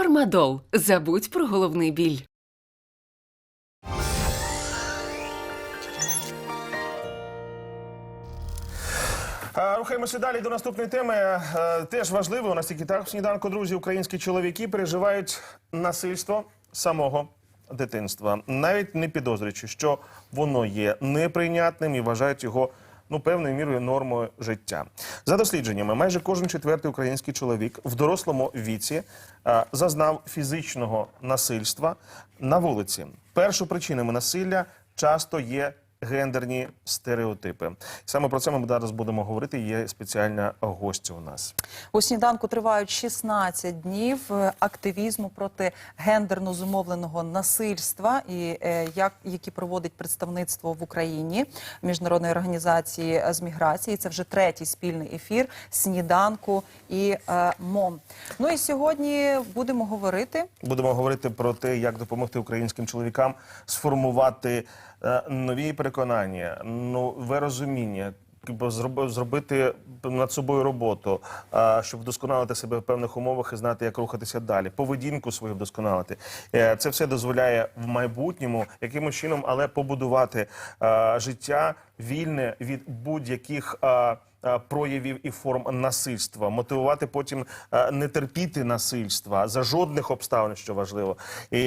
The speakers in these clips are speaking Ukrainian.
Фармадол. Забудь про головний біль. Рухаємося далі до наступної теми. Теж важливо, у нас тільки так в сніданку, друзі, українські чоловіки переживають насильство самого дитинства, навіть не підозрюючи, що воно є неприйнятним і вважають його ну певною мірою нормою життя. За дослідженнями, майже кожен четвертий український чоловік в дорослому віці е, зазнав фізичного насильства на вулиці. Першопричинами насилля часто є гендерні стереотипи. Саме про це ми зараз будемо говорити. Є спеціальна гостя у нас. У сніданку тривають 16 днів е, активізму проти гендерно зумовленого насильства, і е, як які проводить представництво в Україні міжнародної організації е, з міграції. Це вже третій спільний ефір сніданку і е, МОМ. Ну і сьогодні будемо говорити. Будемо говорити про те, як допомогти українським чоловікам сформувати нові переконання, нове розуміння. зроб- Зробити над собою роботу, е, щоб вдосконалити себе в певних умовах і знати, як рухатися далі, поведінку свою вдосконалити. Е, Це все дозволяє в майбутньому якимось чином, але побудувати е, життя вільне від будь-яких. е, е, проявів і форм насильства, мотивувати потім е, не терпіти насильства за жодних обставин, що важливо, і,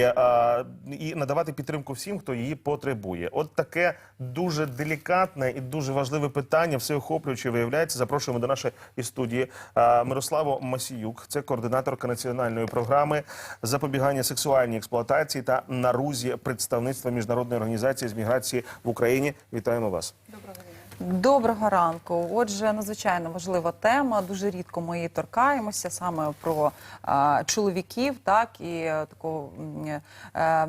і надавати підтримку всім, хто її потребує. От таке дуже делікатне і дуже важливе питання, всеохоплююче виявляється. Запрошуємо до нашої студії Мирославу Масіюк, це координаторка національної програми запобігання сексуальній експлуатації та нарузі представництва міжнародної організації з міграції в Україні. Вітаємо вас. Do Доброго ранку. Отже, надзвичайно важлива тема. Дуже рідко ми її торкаємося саме про а, чоловіків, так і е, такого е,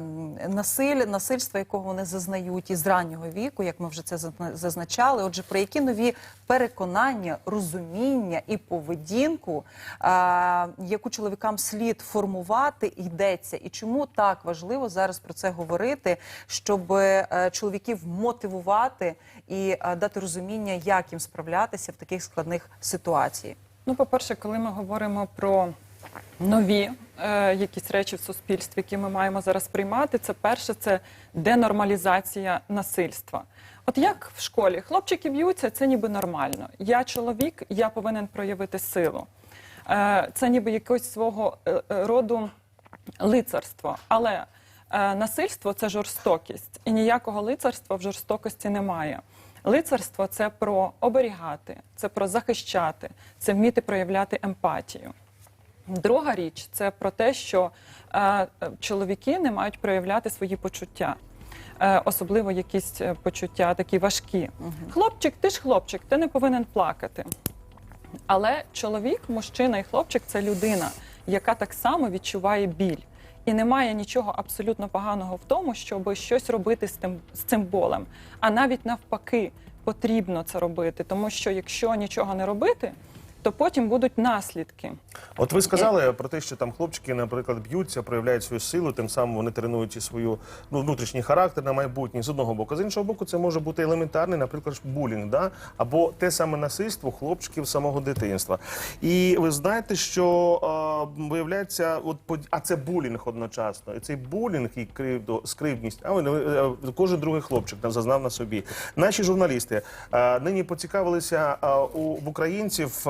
насиль, насильства, якого вони зазнають із раннього віку, як ми вже це зазна- зазначали. Отже, про які нові переконання, розуміння і поведінку, а, яку чоловікам слід формувати, йдеться, і чому так важливо зараз про це говорити, щоб е, чоловіків мотивувати і е, дати розуміння, як їм справлятися в таких складних ситуаціях. Ну, по-перше, коли ми говоримо про нові е, якісь речі в суспільстві, які ми маємо зараз приймати, це перше це денормалізація насильства. От як в школі хлопчики б'ються, це ніби нормально. Я чоловік, я повинен проявити силу. Е, це ніби якогось свого е, е, роду лицарство. Але е, насильство це жорстокість, і ніякого лицарства в жорстокості немає. Лицарство це про оберігати, це про захищати, це вміти проявляти емпатію. Друга річ це про те, що е, чоловіки не мають проявляти свої почуття. Е, особливо якісь е, почуття такі важкі. Хлопчик, ти ж хлопчик, ти не повинен плакати. Але чоловік, мужчина і хлопчик це людина, яка так само відчуває біль. І немає нічого абсолютно поганого в тому, щоб щось робити з тим, з цим болем. А навіть навпаки, потрібно це робити, тому що якщо нічого не робити, то потім будуть наслідки. От ви сказали про те, що там хлопчики, наприклад, б'ються, проявляють свою силу, тим самим вони тренують і свою ну, внутрішній характер на майбутнє з одного боку. З іншого боку, це може бути елементарний, наприклад, булінг, да? або те саме насильство хлопчиків самого дитинства. І ви знаєте, що е, виявляється, от а це булінг одночасно. І цей булінг і кривдо, скривдність, а е, кожен другий хлопчик там зазнав на собі. Наші журналісти е, нині поцікавилися е, у в українців.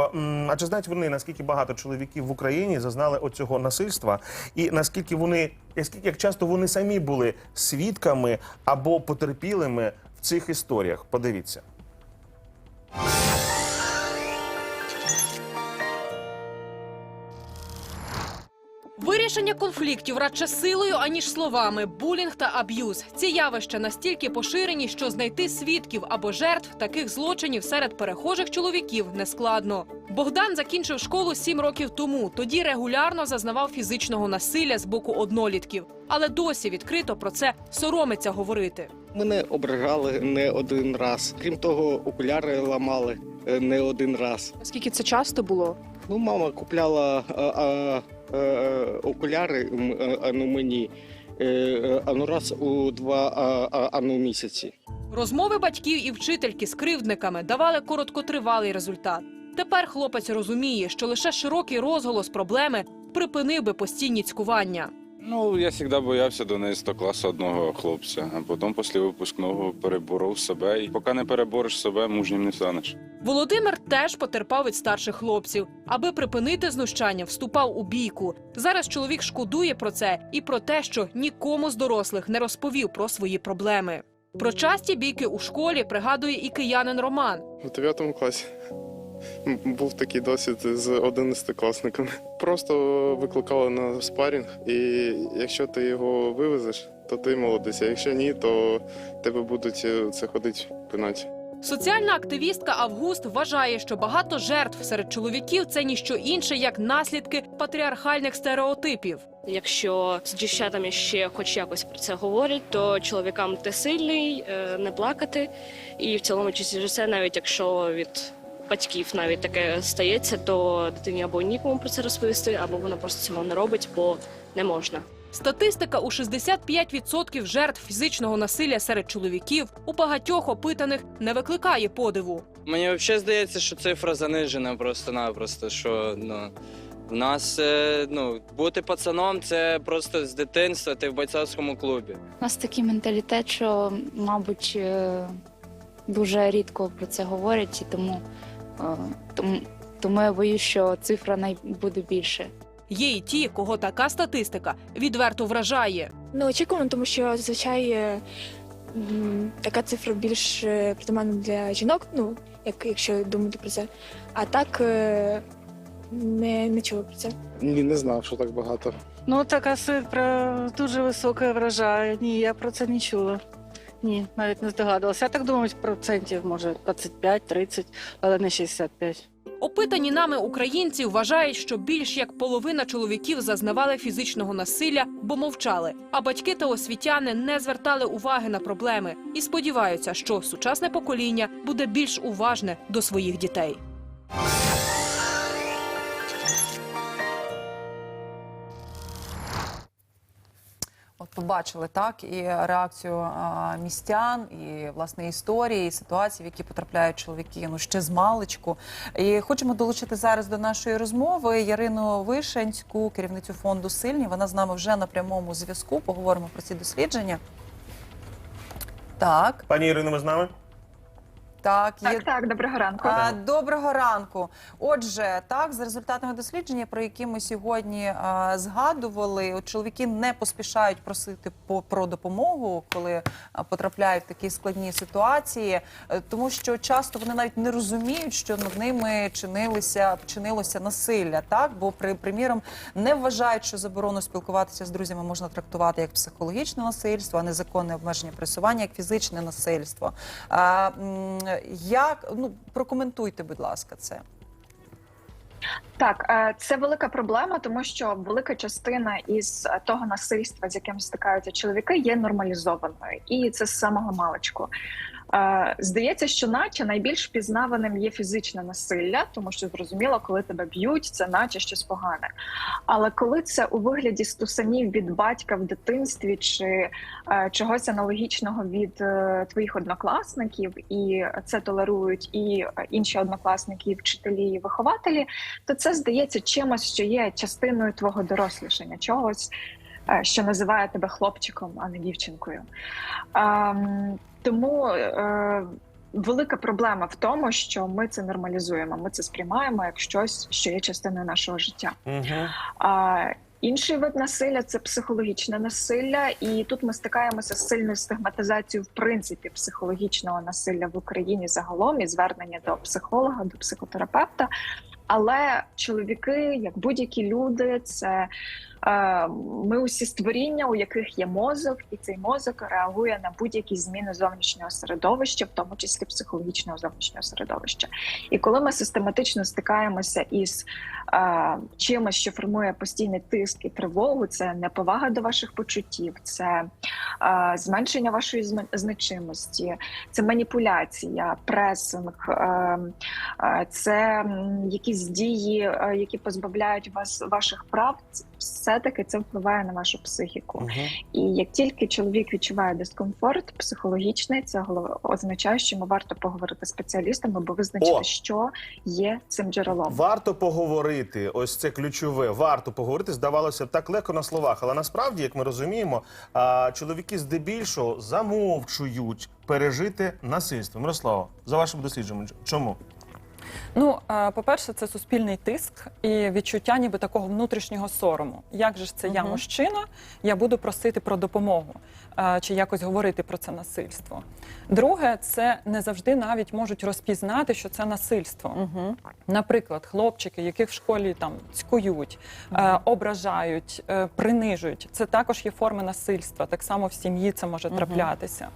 А чи знають вони наскільки багато чоловіків в Україні зазнали оцього насильства, і наскільки вони, наскільки як часто вони самі були свідками або потерпілими в цих історіях? Подивіться. Вирішення конфліктів радше силою, аніж словами, булінг та аб'юз. Ці явища настільки поширені, що знайти свідків або жертв таких злочинів серед перехожих чоловіків нескладно. Богдан закінчив школу сім років тому. Тоді регулярно зазнавав фізичного насилля з боку однолітків, але досі відкрито про це соромиться говорити. Мене ображали не один раз. Крім того, окуляри ламали е, не один раз. Скільки це часто було? Ну, мама купляла а, а, окуляри а, ну, мені е, е, а ну раз у два а, а, а, ну, місяці. Розмови батьків і вчительки з кривдниками давали короткотривалий результат. Тепер хлопець розуміє, що лише широкий розголос проблеми припинив би постійні цькування. Ну, я завжди боявся до неї 100 класу одного хлопця, а потім після випускного переборов себе. І поки не перебореш себе, мужнім не станеш. Володимир теж потерпав від старших хлопців. Аби припинити знущання, вступав у бійку. Зараз чоловік шкодує про це і про те, що нікому з дорослих не розповів про свої проблеми. Про часті бійки у школі пригадує і киянин Роман. У 9 класі був такий досвід з 11-класниками. Просто викликали на спарінг, і якщо ти його вивезеш, то ти молодець. А якщо ні, то тебе будуть е, це ходить пинати. Соціальна активістка Август вважає, що багато жертв серед чоловіків це ніщо інше, як наслідки патріархальних стереотипів. Якщо з дівчатами ще хоч якось про це говорять, то чоловікам ти сильний, е, не плакати. І в цілому частіше все, навіть якщо від батьків навіть таке стається, то дитині або нікому про це розповісти, або вона просто цього не робить, бо не можна. Статистика у 65% жертв фізичного насилля серед чоловіків у багатьох опитаних не викликає подиву. Мені взагалі здається, що цифра занижена просто-напросто. Що ну в нас е, ну бути пацаном це просто з дитинства. Ти в бойцовському клубі. У нас такий менталітет, що, мабуть, е, дуже рідко про це говорять, і тому, тому, тому я боюсь, що цифра най- буде більше. Є й ті, кого така статистика відверто вражає. Ну, очікувано, тому що зазвичай е, така цифра більш е, притаманна для жінок, ну, як, якщо думати про це. А так е, не, не чула про це. Ні, не знав, що так багато. Ну, така цифра дуже висока вражає. Ні, я про це не чула. Ні, навіть не здогадувалася. Я так думаю, процентів, може, 25-30, але не 65. Опитані нами українці вважають, що більш як половина чоловіків зазнавали фізичного насилля, бо мовчали. А батьки та освітяни не звертали уваги на проблеми і сподіваються, що сучасне покоління буде більш уважне до своїх дітей. Побачили так і реакцію а, містян, і власне історії, і ситуації, в які потрапляють чоловіки ну ще з маличку. І хочемо долучити зараз до нашої розмови Ярину Вишенську, керівницю фонду Сильні. Вона з нами вже на прямому зв'язку. Поговоримо про ці дослідження. Так, Пані Ірино, ми з нами? Так, є. так, доброго ранку. А, доброго ранку. Отже, так, за результатами дослідження, про які ми сьогодні а, згадували, от чоловіки не поспішають просити по, про допомогу, коли а, потрапляють в такі складні ситуації, е, тому що часто вони навіть не розуміють, що над ними чинилися чинилося насилля. Так, бо при приміром не вважають, що заборону спілкуватися з друзями можна трактувати як психологічне насильство, а незаконне обмеження пересування як фізичне насильство. А, як ну прокоментуйте, будь ласка, це. Так, е, це велика проблема, тому що велика частина із е, того насильства, з яким стикаються чоловіки, є нормалізованою, і це з самого маличку. Здається, що наче найбільш впізнаваним є фізичне насилля, тому що зрозуміло, коли тебе б'ють, це наче щось погане. Але коли це у вигляді стусанів від батька в дитинстві чи е, чогось аналогічного від е, твоїх однокласників, і це толерують і е, інші однокласники, і вчителі, і вихователі, то це здається чимось, що є частиною твого дорослішання, чогось, що називає тебе хлопчиком, а не дівчинкою. Ем, тому е, велика проблема в тому, що ми це нормалізуємо, ми це сприймаємо як щось, що є частиною нашого життя. Угу. Інший вид насилля це психологічне насилля, і тут ми стикаємося з сильною стигматизацією в принципі психологічного насилля в Україні загалом і звернення до психолога, до психотерапевта. Але чоловіки, як будь-які люди, це е, ми усі створіння, у яких є мозок, і цей мозок реагує на будь-які зміни зовнішнього середовища, в тому числі психологічного зовнішнього середовища. І коли ми систематично стикаємося із е, чимось, що формує постійний тиск і тривогу, це неповага до ваших почуттів, це е, зменшення вашої значимості, це маніпуляція, пресинг, е, е, це якісь дії, які позбавляють вас ваших прав. Все естетики, це впливає на вашу психіку. І як тільки чоловік відчуває дискомфорт психологічний, це означає, що йому варто поговорити з спеціалістом, аби визначити, О! що є цим джерелом. Варто поговорити. Ось це ключове. Варто поговорити. Здавалося б, так легко на словах. Але насправді, як ми розуміємо, чоловіки здебільшого замовчують пережити насильство. Мирослава, за вашим дослідженням, чому? Ну, е, по-перше, це суспільний тиск і відчуття ніби такого внутрішнього сорому. Як же ж це я мужчина, я буду просити про допомогу чи якось говорити про це насильство. Друге, це не завжди навіть можуть розпізнати, що це насильство. Угу. Наприклад, хлопчики, яких в школі там цькують, е, ображають, е, принижують. Це також є форми насильства. Так само в сім'ї це може Мгм. траплятися.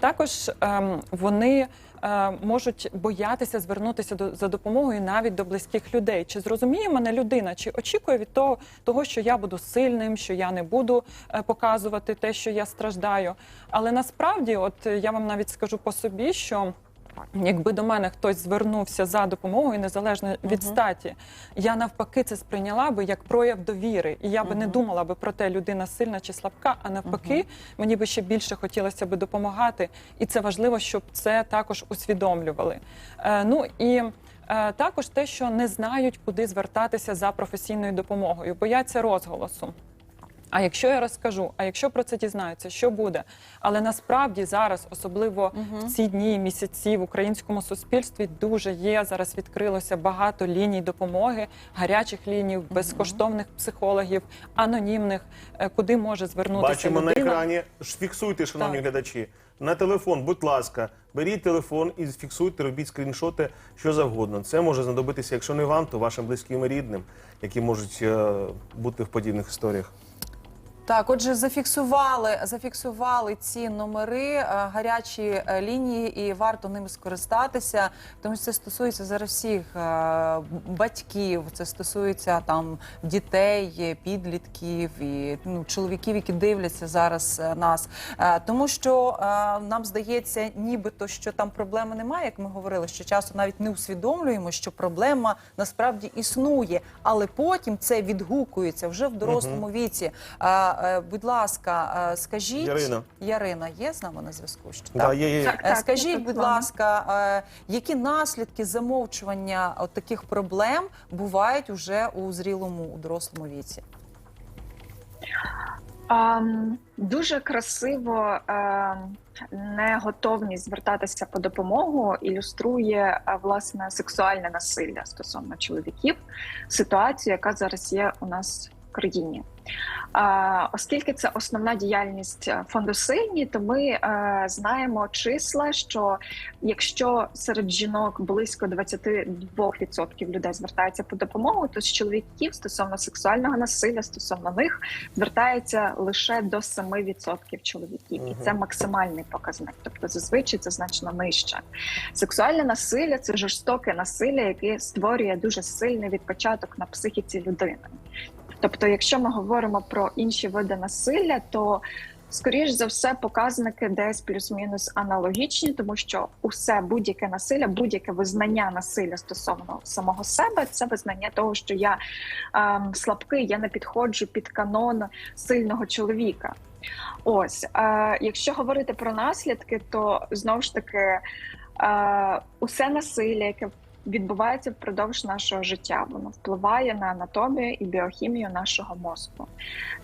Також ем, вони е, можуть боятися звернутися до за допомогою навіть до близьких людей. Чи зрозуміє мене людина, чи очікує від того, того, що я буду сильним, що я не буду е, показувати те, що я страждаю. Але насправді, от е, я вам навіть скажу по собі, що. Якби до мене хтось звернувся за допомогою, незалежно від статі, я навпаки це сприйняла би як прояв довіри, і я би не думала би про те, людина сильна чи слабка. А навпаки, мені би ще більше хотілося би допомагати, і це важливо, щоб це також усвідомлювали. Е, ну і е, також те, що не знають, куди звертатися за професійною допомогою, бояться розголосу. А якщо я розкажу, а якщо про це дізнаються, що буде? Але насправді зараз, особливо в ці дні, місяці в українському суспільстві, дуже є зараз відкрилося багато ліній допомоги, гарячих ліній, безкоштовних психологів, анонімних, е, куди може звернутися Бачимо на екрані. Фіксуйте, шановні Так. глядачі. На телефон, будь ласка, беріть телефон і фіксуйте, робіть скріншоти, що завгодно. Це може знадобитися, якщо не вам, то вашим близьким і рідним, які можуть е, бути в подібних історіях. Так, отже, зафіксували, зафіксували ці номери, е, гарячі е, лінії, і варто ними скористатися, тому що це стосується зараз всіх е, батьків, це стосується там дітей, підлітків і ну, чоловіків, які дивляться зараз нас. Тому що нам здається, нібито що там проблеми немає, як ми говорили, що часто навіть не усвідомлюємо, що проблема насправді існує, але потім це відгукується вже в дорослому віці. Е, Будь ласка, е, скажіть, Ярина. Ярина є з нами на зв'язку? Ще, Да, є, є, є. Так, Е, так, Скажіть, будь ласка, які наслідки замовчування от таких проблем бувають уже у зрілому, у дорослому віці? Ам, дуже красиво ем, неготовність звертатися по допомогу ілюструє власне сексуальне насилля стосовно чоловіків, ситуацію, яка зараз є у нас в країні. Оскільки це основна діяльність е, фонду сильні, то ми е, знаємо числа, що якщо серед жінок близько 22% людей звертаються по допомогу, то з чоловіків стосовно сексуального насилля стосовно них звертається лише до 7% чоловіків, і це максимальний показник. Тобто зазвичай це значно нижче. Сексуальне насилля це жорстоке насилля, яке створює дуже сильний відпочаток на психіці людини. Тобто, якщо ми говоримо про інші види насилля, то скоріш за все показники десь плюс-мінус аналогічні, тому що усе будь-яке насилля, будь-яке визнання насилля стосовно самого себе, це визнання того, що я ем, слабкий, я не підходжу під канон сильного чоловіка. Ось, е, якщо говорити про наслідки, то знову ж таки е, усе насилля, яке відбувається впродовж нашого життя, воно впливає на анатомію і біохімію нашого мозку.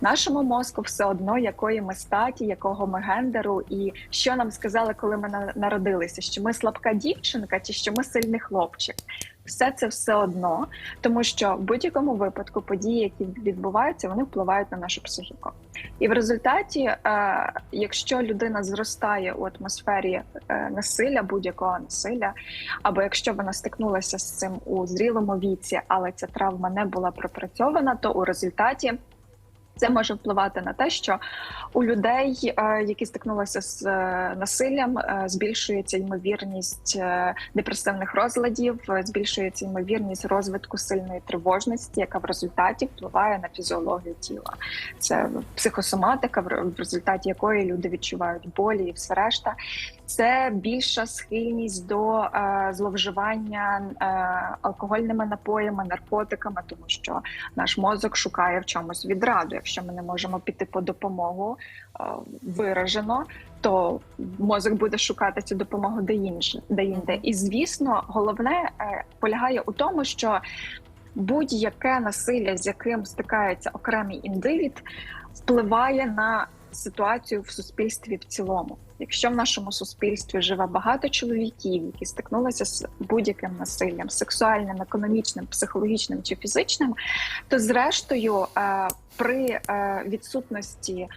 Нашому мозку все одно, якої ми статі, якого ми гендеру, і що нам сказали, коли ми народилися, що ми слабка дівчинка чи що ми сильний хлопчик. Все це все одно, тому що в будь-якому випадку події, які відбуваються, вони впливають на нашу психіку. І в результаті, е, якщо людина зростає у атмосфері е, насилля, будь-якого насилля, або якщо вона стикнулася з цим у зрілому віці, але ця травма не була пропрацьована, то у результаті це може впливати на те, що у людей, е, які стикнулися з е, насиллям, е, збільшується ймовірність депресивних розладів, збільшується ймовірність розвитку сильної тривожності, яка в результаті впливає на фізіологію тіла. Це психосоматика, в результаті якої люди відчувають болі і все решта. Це більша схильність до е, зловживання е, алкогольними напоями, наркотиками, тому що наш мозок шукає в чомусь відраду. Якщо ми не можемо піти по допомогу е, виражено, то мозок буде шукати цю допомогу де інше, де інде. І звісно, головне е, полягає у тому, що будь-яке насилля, з яким стикається окремий індивід, впливає на ситуацію в суспільстві в цілому. Якщо в нашому суспільстві живе багато чоловіків, які стикнулися з будь-яким насиллям, сексуальним, економічним, психологічним чи фізичним, то зрештою е, при е, відсутності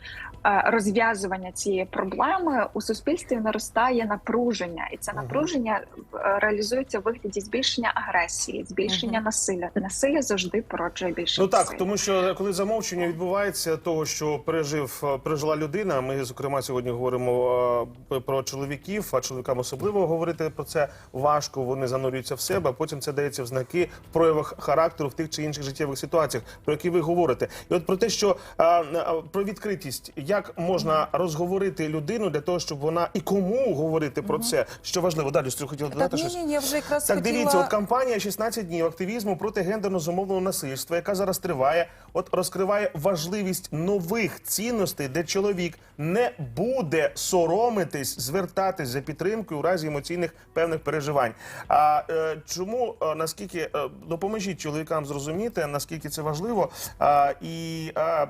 розв'язування цієї проблеми у суспільстві наростає напруження, і це напруження е, реалізується в вигляді збільшення агресії, збільшення Мгм. насилля. Насилля завжди породжує більше Ну так, насилля. тому що коли замовчення відбувається того, що пережив е, пережила людина. Ми зокрема сьогодні говоримо е, про чоловіків, а чоловікам особливо говорити про це важко. Вони занурюються в себе. а Потім це дається в знаки в проявах характеру в тих чи інших життєвих ситуаціях, про які ви говорите. І от про те, що е, е, про відкритість, як можна розговорити людину для того, щоб вона і кому говорити про це, що важливо. Далі що хотіла додати щось. ні, ні, я вже якраз Так, хотіла... дивіться, от кампанія «16 днів активізму проти гендерно зумовленого насильства, яка зараз триває, от розкриває важливість нових цінностей, де чоловік не буде соромитись, звертатись за підтримкою у разі емоційних певних переживань. А е, чому е, наскільки е, допоможіть чоловікам зрозуміти, наскільки це важливо, а, і а,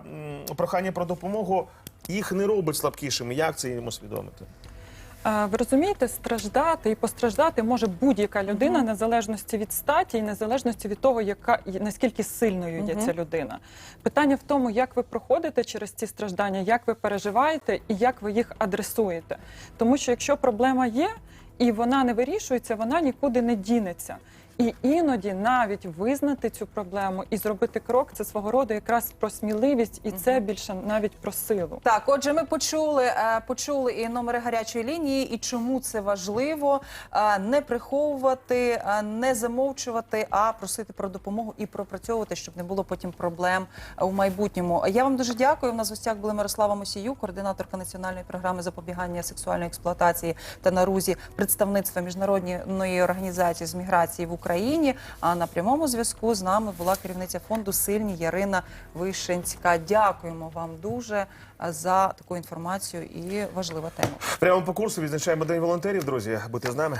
прохання про допомогу їх не робить слабкішими. Як це їм усвідомити? Ви розумієте, страждати і постраждати може будь-яка людина, незалежності від статі і незалежності від того, яка наскільки сильною є Мгм. ця людина. Питання в тому, як ви проходите через ці страждання, як ви переживаєте і як ви їх адресуєте. Тому що якщо проблема є і вона не вирішується, вона нікуди не дінеться. І іноді навіть визнати цю проблему і зробити крок це свого роду якраз про сміливість, і це більше навіть про силу. Так, отже, ми почули, е, почули і номери гарячої лінії, і чому це важливо е, не приховувати, е, не замовчувати, а просити про допомогу і пропрацьовувати, щоб не було потім проблем у майбутньому. Я вам дуже дякую. У нас в гостях була Мирослава Мосію, координаторка національної програми запобігання сексуальної експлуатації та нарузі представництва міжнародної організації з міграції в Україні. А на прямому зв'язку з нами була керівниця фонду Сильні Ярина Вишенська. Дякуємо вам дуже за таку інформацію і важлива тема. Прямо по курсу відзначаємо День волонтерів, друзі. Будьте з нами.